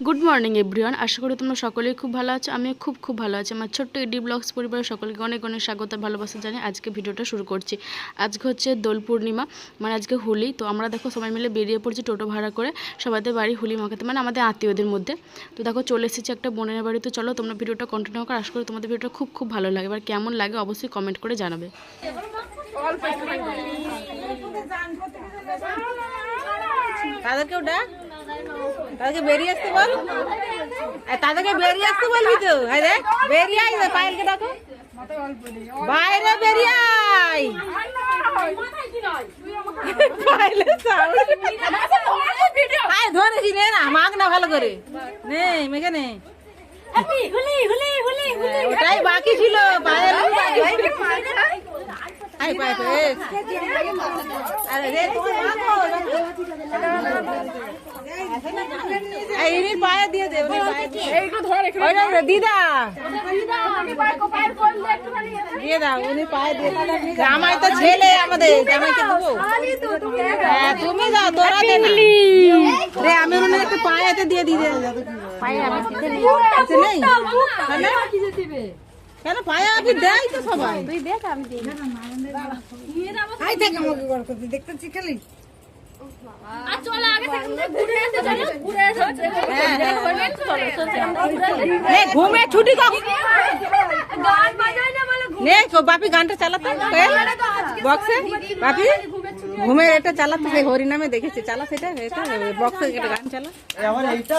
Good morning everyone আশা করি তোমরা সকলেই খুব ভালো আছো। আমিও খুব খুব ভালো আছি। আমার ছোট্ট এডি ব্লগস পরিবারের সকলকে অনেক অনেক স্বাগত ভালোবাসা জানিয়ে আজকে ভিডিওটা শুরু করছি। আজকে হচ্ছে দোল পূর্ণিমা মানে আজকে হোলি। তো আমরা দেখো সবাই মিলে বেরিয়ে পড়ছি টোটো ভাড়া করে। সবাইদের বাড়ি হোলি মাখাতে মানে আমাদের আত্মীয়দের মধ্যে। তো দেখো চলে এসেছি একটা বোনের বাড়ি। তো চলো তোমরা ভিডিওটা কন্টিনিউ করে। আশা করি তোমাদের ভিডিওটা খুব খুব ভালো লাগে। এবার কেমন লাগে অবশ্যই কমেন্ট করে জানাবে। তাদেরকেও ডাক। তাদেরকে বেরিয়ে আসতে বল। তাদেরকে বেরিয়ে আসতে বলবি তো। হ্যাঁ রে বেরিয়ে আই না পায়েলকে ডাকো বাইরে বেরিয়ে আই ধরেছি নে, না মাগ না ভালো করে। নে মেঘে নে। ওটাই বাকি ছিল, পায়েল। আরে, রে, তোমার এই ইনির পায়ে দিয়ে দে উনি পায়ে দিয়ে ওই না, দিদা। দিয়ে দাও উনি পায়ে দিয়ে জামাই তো ছেলে আমাদের জামাইকে দেবো। হ্যাঁ তুমি দাও তোরা দে রে আমি উনি একটু পায়েতে দিয়ে রে পায়ে নেই। কেন? পায়ে আমি দেয় তো সবাই। তুই দেখ আমি দিই। থেকে আমাকে গড় করতে দেখতেছি খালি নে ঘুমে ছুটি কখন নে তো বাপি গানটা চালাতে? বক্সে? বাপি? ঘুমে এটা চালাতে হয় হরি দেখেছি। চালা সেটা এটা বক্সে এটা গান চালা। আমার এইটা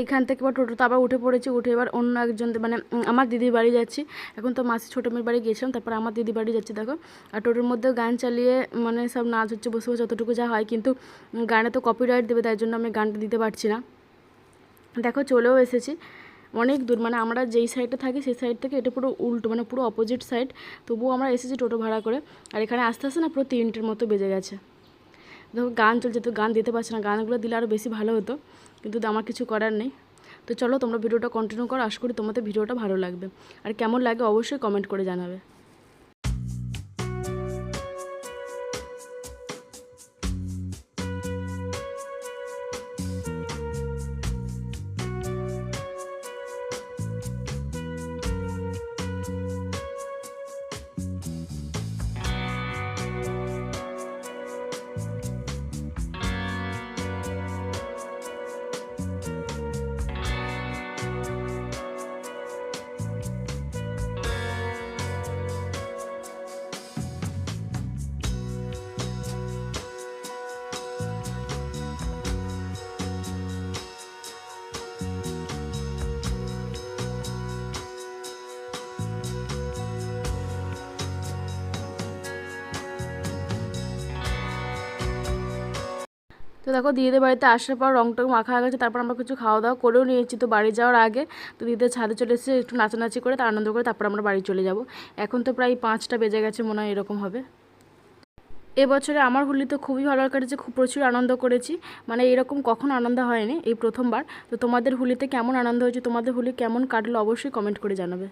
এইখান থেকে এবার টোটোতে আবার উঠে পড়েছি, উঠে এবার অন্য একজন মানে আমার দিদির বাড়ি যাচ্ছি। এখন তো মাসি ছোটো মেয়ের বাড়ি গিয়েছিলাম তারপর আমার দিদি বাড়ি যাচ্ছি, দেখো। আর টোটোর মধ্যেও গান চালিয়ে মানে সব নাচ হচ্ছে, বসে বসে যতটুকু যা হয়, কিন্তু গানে তো কপিরাইট দেবে, তাই জন্য আমি গানটা দিতে পারছি না। দেখো, চলেও এসেছি। অনেক দূর মানে আমরা যেই সাইডে থাকি, সেই সাইড থেকে এটা পুরো উল্টো মানে পুরো অপোজিট সাইড তবুও আমরা এসেছি টোটো ভাড়া করে, আর এখানে আস্তে আস্তে না পুরো তিনটের মতো বেজে গেছে। দেখো, গান চলছে, তো গান দিতে পারছি না, গানগুলো দিলে আরও বেশি ভালো হতো। কিন্তু আমার কিছু করার নেই। তো চলো তোমরা ভিডিওটা কন্টিনিউ করো, আশা করি তোমাদের ভিডিওটা ভালো লাগবে। আর কেমন লাগে অবশ্যই কমেন্ট করে জানাবে। তো দেখো দিদিদের বাড়িতে আসার পর রং টং মাখা গেছে, তারপর আমরা কিছু খাওয়া দাওয়া করেও নিয়েছি। তো বাড়ি যাওয়ার আগে তো দিদিদের ছাদে চলে এসেছে, একটু নাচানাচি করে, তার আনন্দ করে তারপর আমরা বাড়ি চলে যাব। এখন তো প্রায় পাঁচটা বেজে গেছে, মনে হয় এরকম হবে। এবছরে আমার হোলি তো খুবই ভালো কেটেছে, খুব প্রচুর আনন্দ করেছি। মানে এরকম কখনো আনন্দ হয়নি এই প্রথমবার। তো তোমাদের হোলিতে কেমন আনন্দ হয়েছে, তোমাদের হোলি কেমন কাটলো অবশ্যই কমেন্ট করে জানাবে।